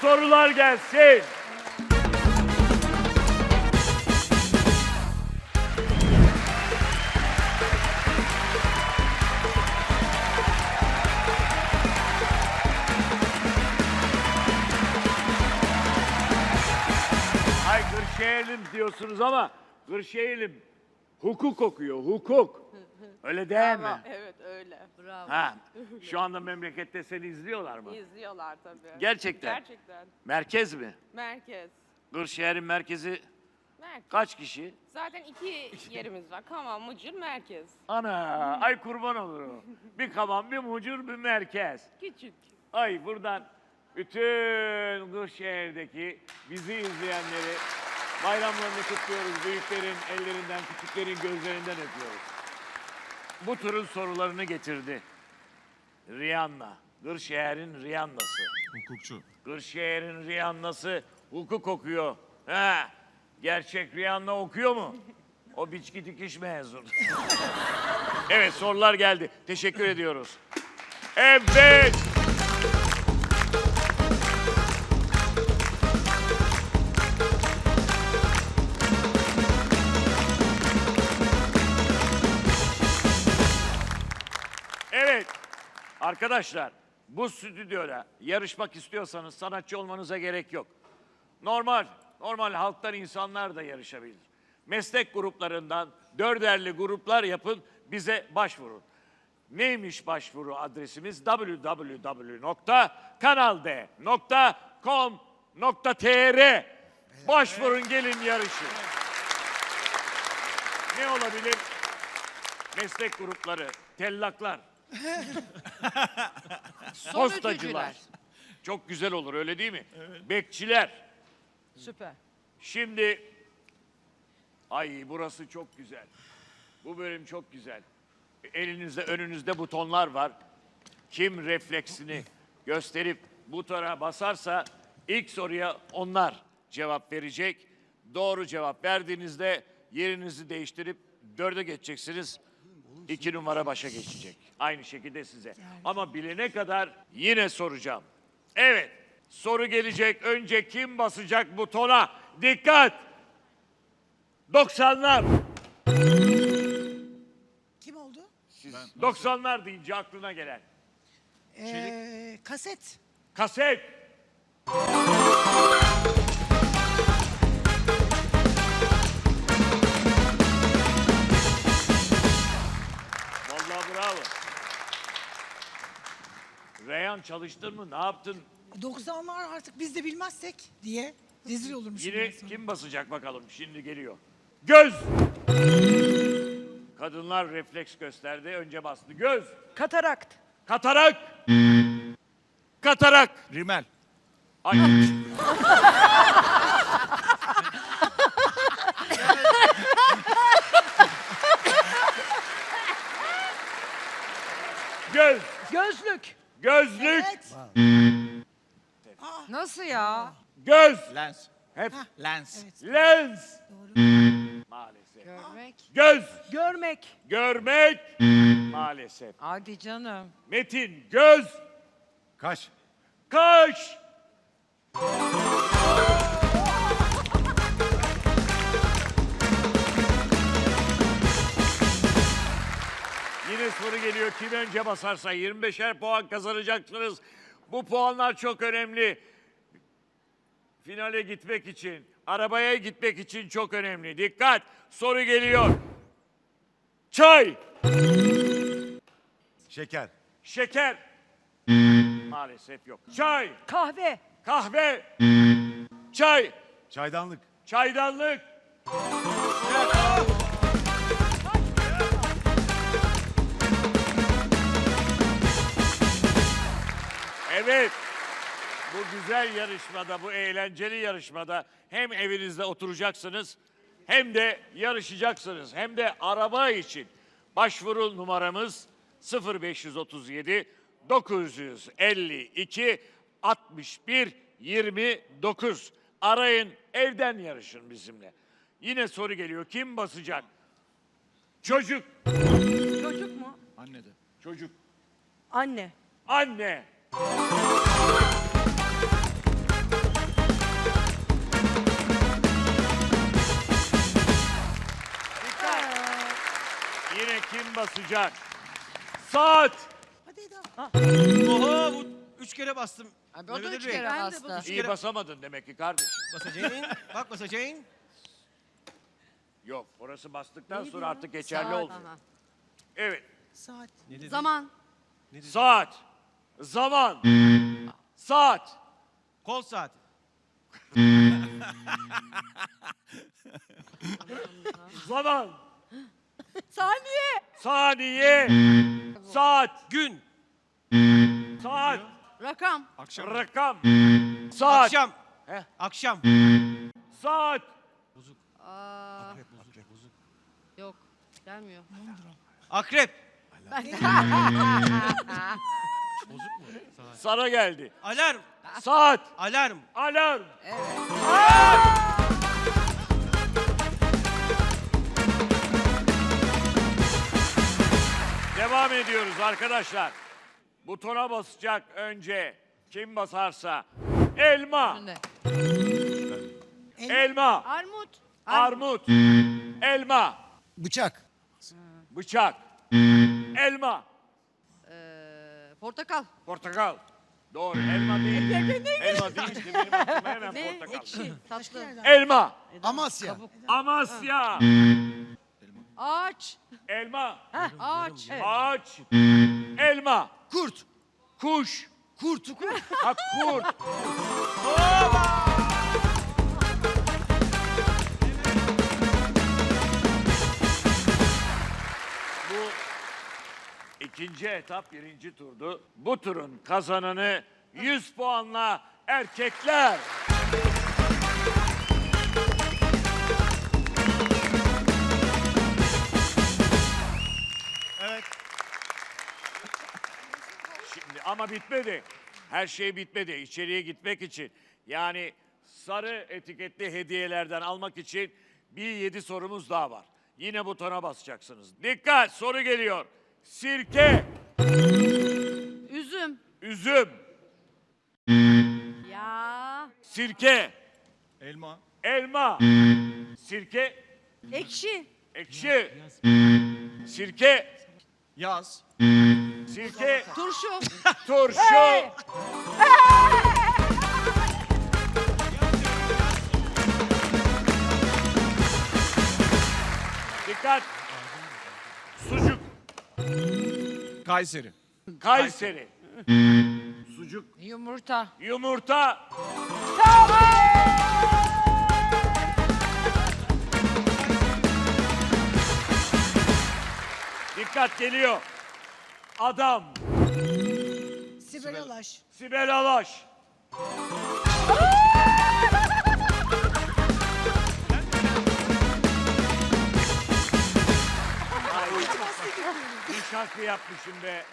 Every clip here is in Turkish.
Sorular gelsin. Ay Kırşehirlim diyorsunuz ama Kırşehirlim hukuk okuyor, hukuk. Öyle değil mi? Evet öyle. Ha, şu anda memlekette seni izliyorlar mı? İzliyorlar tabii. Gerçekten. Gerçekten. Merkez mi? Merkez. Kırşehir'in merkezi Merkez. kaç kişi? Zaten iki yerimiz var. Kaman, Mıcır, Merkez. Ana, ay kurban olurum. Bir kaman, bir mucur, bir merkez. Küçük. Ay buradan bütün Kırşehir'deki bizi izleyenleri bayramlarını kutluyoruz. Büyüklerin ellerinden, küçüklerin gözlerinden öpüyoruz. Bu turun sorularını getirdi. Rihanna, Kırşehir'in Rihanna'sı. Hukukçu. Kırşehir'in Rihanna'sı hukuk okuyor. He, gerçek Rihanna okuyor mu? O biçki dikiş mezunu. evet sorular geldi. Teşekkür ediyoruz. Evet. Evet. Arkadaşlar bu stüdyoda yarışmak istiyorsanız sanatçı olmanıza gerek yok. Normal, normal halktan insanlar da yarışabilir. Meslek gruplarından dörderli gruplar yapın, bize başvurun. Neymiş başvuru adresimiz? www.kanald.com.tr Başvurun gelin yarışın. Ne olabilir? Meslek grupları, tellaklar, postacılar. Çok güzel olur öyle değil mi? Bekçiler. Süper. Şimdi ay burası çok güzel. Bu bölüm çok güzel. Elinizde önünüzde butonlar var. Kim refleksini gösterip butona basarsa ilk soruya onlar cevap verecek. Doğru cevap verdiğinizde yerinizi değiştirip dörde geçeceksiniz. İki numara başa geçecek. Aynı şekilde size. Ama bilene kadar yine soracağım. Evet. Soru gelecek. Önce kim basacak butona? Dikkat! 90'lar. Kim oldu? 90'lar deyince aklına gelen. Ee, kaset. Kaset. Çalıştın mı? Ne yaptın? 90'lar artık biz de bilmezsek diye rezil olurmuş. Yine kim basacak bakalım? Şimdi geliyor. Göz. Kadınlar refleks gösterdi. Önce bastı. Göz. Katarakt. Katarak. Katarak. Rimel. Ay. Göz. Gözlük. Gözlük. Evet. Nasıl ya? Göz. Lens. Hep Lens. lens. Maalesef. Görmek. Göz. Görmek. Görmek. Maalesef. Hadi canım. Metin. Göz. Kaş. Kaş. Yine soru geliyor. Kim önce basarsa 25'er puan kazanacaksınız. Bu puanlar çok önemli. Finale gitmek için, arabaya gitmek için çok önemli. Dikkat! Soru geliyor. Çay, Şeker. şeker. Maalesef yok. Çay, Kahve. kahve, çay, Çaydanlık. çaydanlık. Evet. Bu güzel yarışmada, bu eğlenceli yarışmada hem evinizde oturacaksınız hem de yarışacaksınız. Hem de araba için başvuru numaramız 0537 952 61 29. Arayın, evden yarışın bizimle. Yine soru geliyor. Kim basacak? Çocuk. Çocuk mu? Anne de. Çocuk. Anne. Anne. Yine kim basacak? Saat. Hadi Eda. Oha bu üç kere bastım. Abi o da üç kere bastı. Üç İyi kere- basamadın demek ki kardeşim. Basacaksın. Bak basacaksın. Yok orası bastıktan sonra artık geçerli olmuyor. Saat. Evet. Saat. Ne dedi? Zaman. Saat. Zaman. Saat. Kol saati. Zaman. Saniye. Saniye. Saat. Gün. Saat. Rakam. Rakam. Saat. Akşam. Heh. Akşam. Saat. Aa, yok. Gelmiyor. Akrep. Sana geldi. Alarm. Saat. Alarm. Alarm. Devam ediyoruz arkadaşlar. Butona basacak önce kim basarsa. Elma, Önde. elma, Armut. armut, elma, Bıçak. bıçak, elma, portakal. portakal. Doğru, elma değil. elma değil, işte benim aklıma hemen Ne? portakal. Ekşi. Tatlı. Elma, Amasya. Amasya, Ağaç. elma, Ağaç. ağaç, elma, Kurt. kuş, Kurt. ha kurt. Bu ikinci etap birinci turdu. Bu turun kazananı 100 puanla erkekler. Evet. Şimdi ama bitmedi. Her şey bitmedi. İçeriye gitmek için yani sarı etiketli hediyelerden almak için bir yedi sorumuz daha var. Yine butona basacaksınız. Dikkat soru geliyor. Sirke, Üzüm. üzüm, Ya. sirke, Elma. elma, sirke, Ekşi. ekşi, sirke, Yaz. sirke, Turşu. turşu. Dikkat. Kayseri. Kayseri. Sucuk, Yumurta. yumurta. Dikkat geliyor. Adam, Sibel Alaş. Sibel Alaş. Şarkı yapmışım be.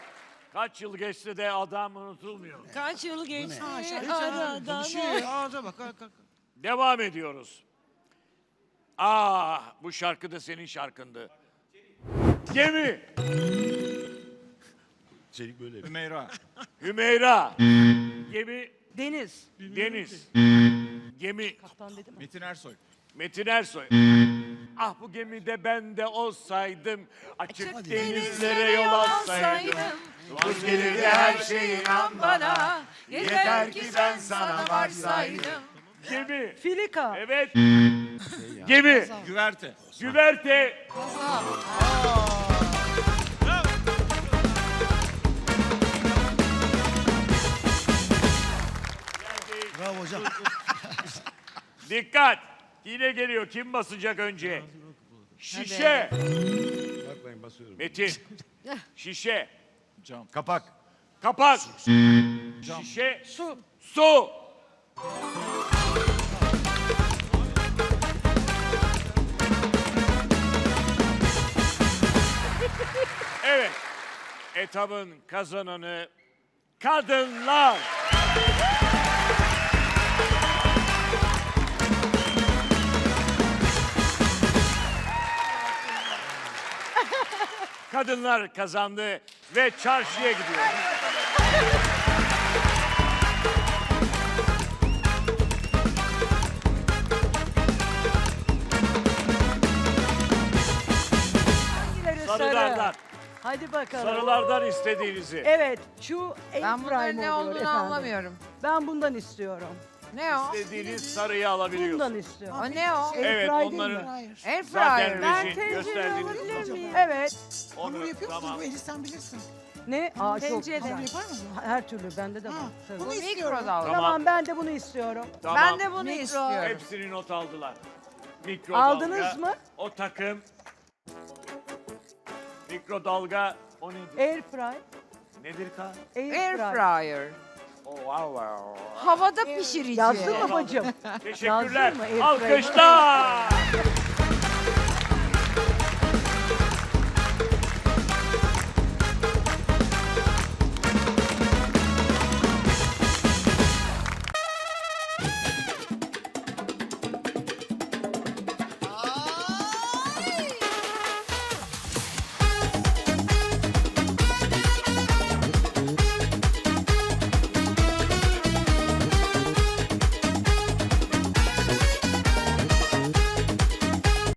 Kaç yıl geçse de adam unutulmuyor. Kaç yıl geçti Ha, şarkı aradan. Konuşuyor ya. Ağza bak. Kalk, kalk. Devam ediyoruz. Ah bu şarkı da senin şarkındı. Gemi, Hümeyra. Hümeyra. Gemi, Deniz. deniz. Gemi, Metin Ersoy. Metin Ersoy. Ah bu gemide ben de olsaydım açık denizlere yol alsaydım. Vaz gelirdi her şey inan bana. Yeter ki ben sana varsaydım. Gemi. Filika. Evet. Gemi. Güverte. Güverte. Bravo hocam. Dikkat. Yine geliyor. Kim basacak önce? Şişe. Metin. Şişe. Cam. Kapak. Kapak. Şişe. Su. Su. Evet. Etabın kazananı kadınlar. Kadınlar kazandı ve çarşıya gidiyor. Sarılardan. Hadi bakalım. Sarılardan istediğinizi. Evet, şu en Ben bunların ne olduğunu efendim. anlamıyorum. Ben bundan istiyorum. Ne o? İstediğiniz sarıyı alabiliyorsunuz. Bundan istiyorum. O ne o? Evet, fry değil onların-? Hayır. Air Zaten fryer. Ben tencere gösterdiğiniz alabilir miyim? Evet. Hamur Onu yapıyor musunuz? tamam. Bu eli sen bilirsin. Ne? Aa çok Tencere. güzel. Hamur yapar mısın? Her türlü bende de var. Ha, Tabii. bunu Bu istiyorum. mikrodalga. Tamam. Tamam. ben de bunu istiyorum. Tamam. Ben de bunu Mikro. istiyorum. Hepsini not aldılar. Mikrodalga. Aldınız mı? O takım. Mikrodalga. O nedir? Air fry. Nedir ka? Air, Air fry. fryer. Oh, wow, wow. Havada pişirici. Yazdın mı bacım? Teşekkürler. Yazdın mı? Alkışlar.